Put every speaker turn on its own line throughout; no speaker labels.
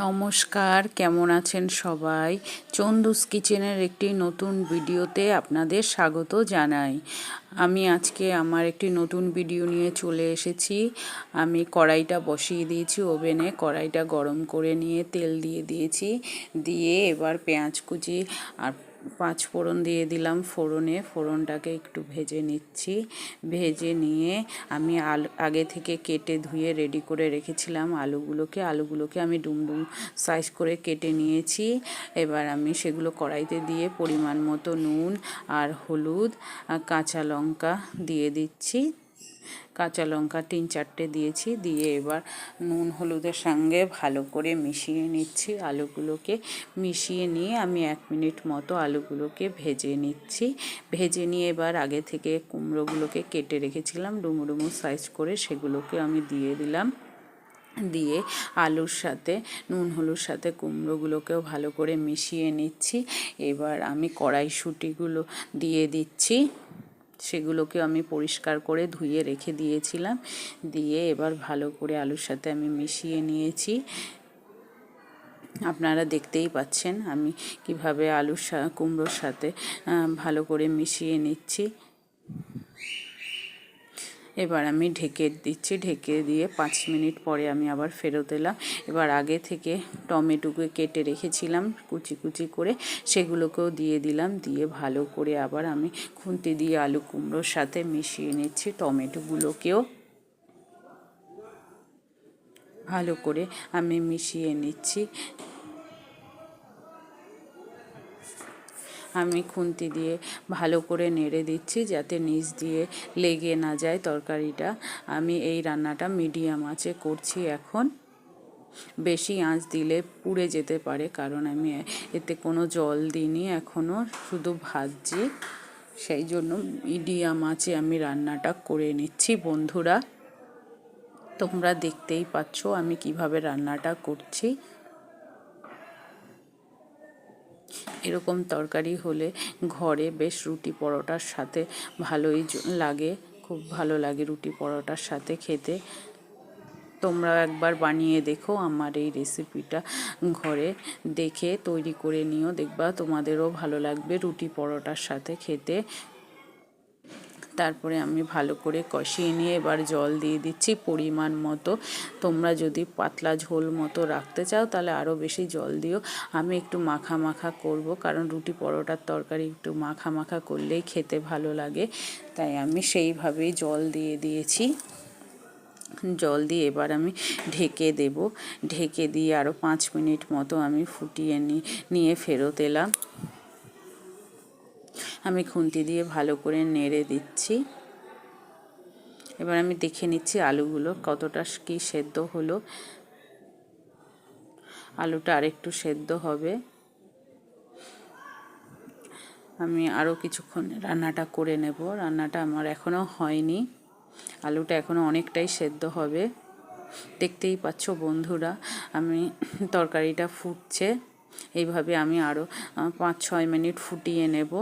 নমস্কার, কেমন আছেন সবাই? চন্দুস কিচেনের একটি নতুন ভিডিওতে আপনাদের স্বাগত জানাই। আমি আজকে আমার একটি নতুন ভিডিও নিয়ে চলে এসেছি। আমি কড়াইটা বসিয়ে দিয়েছি ওভেনে, কড়াইটা গরম করে নিয়ে তেল দিয়ে দিয়েছি। দিয়ে এবার পেঁয়াজ কুচি আর পাঁচ ফোড়ন দিয়ে দিলাম ফোড়নে। ফোড়নটাকে একটু ভেজে নিচ্ছি। ভেজে নিয়ে আমি আলু আগে থেকে কেটে ধুয়ে রেডি করে রেখেছিলাম আলুগুলোকে। আলুগুলোকে আমি ডুমডুম সাইজ করে কেটে নিয়েছি। এবার আমি সেগুলো কড়াইতে দিয়ে পরিমাণ মতো নুন আর হলুদ কাঁচা লঙ্কা দিয়ে দিচ্ছি। কাঁচা লঙ্কা তিন চারটে দিয়েছি, দিয়ে এবার নুন হলুদের সঙ্গে ভালো করে মিশিয়ে নিচ্ছি। আলুগুলোকে মিশিয়ে নিয়ে আমি এক মিনিট মতো আলুগুলোকে ভেজে নিচ্ছি। ভেজে নিয়ে এবার আগে থেকে কুমড়োগুলোকে কেটে রেখেছিলাম, ডুমো ডুমো সাইজ করে সেগুলোকে আমি দিয়ে দিলাম। দিয়ে আলুর সাথে, নুন হলুর সাথে কুমড়োগুলোকেও ভালো করে মিশিয়ে নিচ্ছি। এবার আমি কড়াইশুঁটিগুলো দিয়ে দিচ্ছি। সেগুলোকে আমি পরিষ্কার করে ধুয়ে রেখে দিয়েছিলাম। দিয়ে এবার ভালো করে আলুর সাথে আমি মিশিয়ে নিয়েছি। আপনারা দেখতেই পাচ্ছেন আমি কীভাবে আলুর কুমড়োর সাথে ভালো করে মিশিয়ে নিচ্ছি। এবার আমি ঢেকে দিচ্ছি, ঢেকে দিয়ে পাঁচ মিনিট পরে আমি আবার ফেরত এলাম। এবার আগে থেকে টমেটোকে কেটে রেখেছিলাম, কুচি কুচি করে সেগুলোকেও দিয়ে দিলাম, দিয়ে ভালো করে আবার আমি খুন্তি দিয়ে আলু কুমড়োর সাথে মিশিয়ে নিচ্ছি টমেটোগুলোকেও। ভালো করে আমি মিশিয়ে নিচ্ছি। আমি খুন্তি দিয়ে ভালো করে নেড়ে দিচ্ছি যাতে নিচ দিয়ে লেগে না যায় তরকারিটা। আমি এই রান্নাটা মিডিয়াম আঁচে করছি এখন। বেশি আঁচ দিলে পুড়ে যেতে পারে কারণ আমি এতে কোনো জল দিইনি, এখনও শুধু ভাজছি। সেই জন্য মিডিয়াম আঁচে আমি রান্নাটা করে নিচ্ছি বন্ধুরা। তোমরা দেখতেই পাচ্ছ আমি কীভাবে রান্নাটা করছি। এরকম তরকারি হলে ঘরে বেশ রুটি পরোটার সাথে ভালোই লাগে, খুব ভালো লাগে রুটি পরোটার সাথে খেতে। তোমরা একবার বানিয়ে দেখো আমার এই রেসিপিটা ঘরে দেখে তৈরি করে নিও, দেখবা তোমাদেরও ভালো লাগবে রুটি পরোটার সাথে খেতে। তারপরে আমি ভালো করে কষিয়ে নিয়ে এবার জল দিয়ে দিচ্ছি পরিমাণ মতো। তোমরা যদি পাতলা ঝোল মতো রাখতে চাও তাহলে আরও বেশি জল দিও। আমি একটু মাখা মাখা করব কারণ রুটি পরোটার তরকারি একটু মাখা মাখা করলেই খেতে ভালো লাগে। তাই আমি সেইভাবেই জল দিয়ে দিয়েছি। জল দিয়ে এবার আমি ঢেকে দেব। ঢেকে দিয়ে আরও পাঁচ মিনিট মতো আমি ফুটিয়ে নিয়ে ফেরত এলাম। আমি খুন্তি দিয়ে ভালো করে নেড়ে দিচ্ছি। এবার আমি দেখে নিচ্ছি আলুগুলো কতটা কি সেদ্ধ হলো। আলুটা আরেকটু সেদ্ধ হবে। আমি আরও কিছুক্ষণ রান্নাটা করে নেব। রান্নাটা আমার এখনও হয়নি। আলুটা এখনও অনেকটাই সেদ্ধ হবে। দেখতেই পাচ্ছ বন্ধুরা, আমি তরকারিটা ফুটছে। এইভাবে আমি আরও পাঁচ ছয় মিনিট ফুটিয়ে নেব।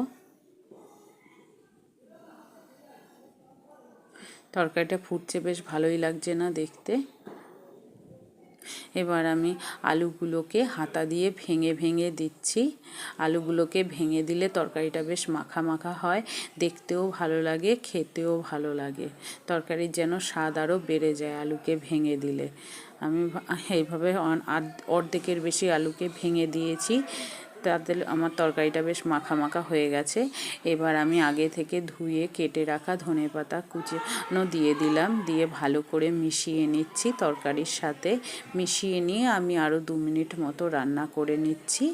তরকারিটা ফুটছে, বেশ ভালোই লাগছে না দেখতে। এবার আমি আলুগুলোকে হাতা দিয়ে ভেঙে ভেঙে দিচ্ছি। আলুগুলোকে ভেঙে দিলে তরকারিটা বেশ মাখা মাখা হয়, দেখতেও ভালো লাগে, খেতেও ভালো লাগে। তরকারির যেন স্বাদ আরও বেড়ে যায় আলুকে ভেঙে দিলে। আমি এইভাবে অর্ধেকের বেশি আলুকে ভেঙে দিয়েছি। তাতে আমার তরকারিটা বেশ মাখা মাখা হয়ে গেছে। এবার আমি আগে থেকে ধুয়ে, কেটে রাখা ধনে পাতা কুচানো দিয়ে দিলাম। দিয়ে ভালো করে মিশিয়ে নিচ্ছি তরকারির সাথে। মিশিয়ে নিয়ে আমি আরও দু মিনিট মতো রান্না করে নিচ্ছি।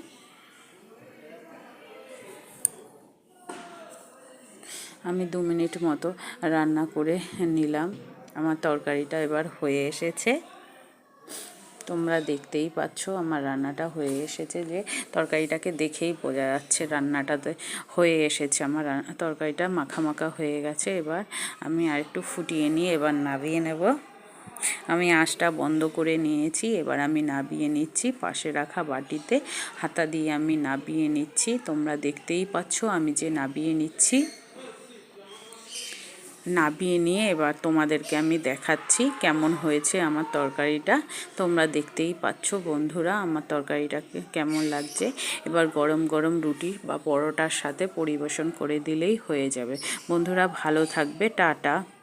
আমি দু মিনিট মতো রান্না করে নিলাম। আমার তরকারিটা এবার হয়ে এসেছে। তোমরা দেখতেই পাচ্ছ আমার রান্নাটা হয়ে এসেছে যে তরকারিটাকে দেখেই বোঝা যাচ্ছে রান্নাটাতে হয়ে এসেছে আমার তরকারিটা মাখা হয়ে গেছে। এবার আমি আরেকটু ফুটিয়ে নিয়ে এবার নাবিয়ে নেব। আমি আঁচটা বন্ধ করে নিয়েছি। এবার আমি নাবিয়ে নিচ্ছি পাশে রাখা বাটিতে। হাতা দিয়ে আমি নাবিয়ে নিচ্ছি। তোমরা দেখতেই পাচ্ছ আমি যে নাবিয়ে নিচ্ছি। নাবিয়ে নিয়ে এবার তোমাদেরকে আমি দেখাচ্ছি কেমন হয়েছে আমার তরকারিটা। তোমরা দেখতেই পাচ্ছ বন্ধুরা আমার তরকারিটাকে কেমন লাগছে। এবার গরম গরম রুটি বা পরোটার সাথে পরিবেশন করে দিলেই হয়ে যাবে। বন্ধুরা ভালো থাকবে, টাটা।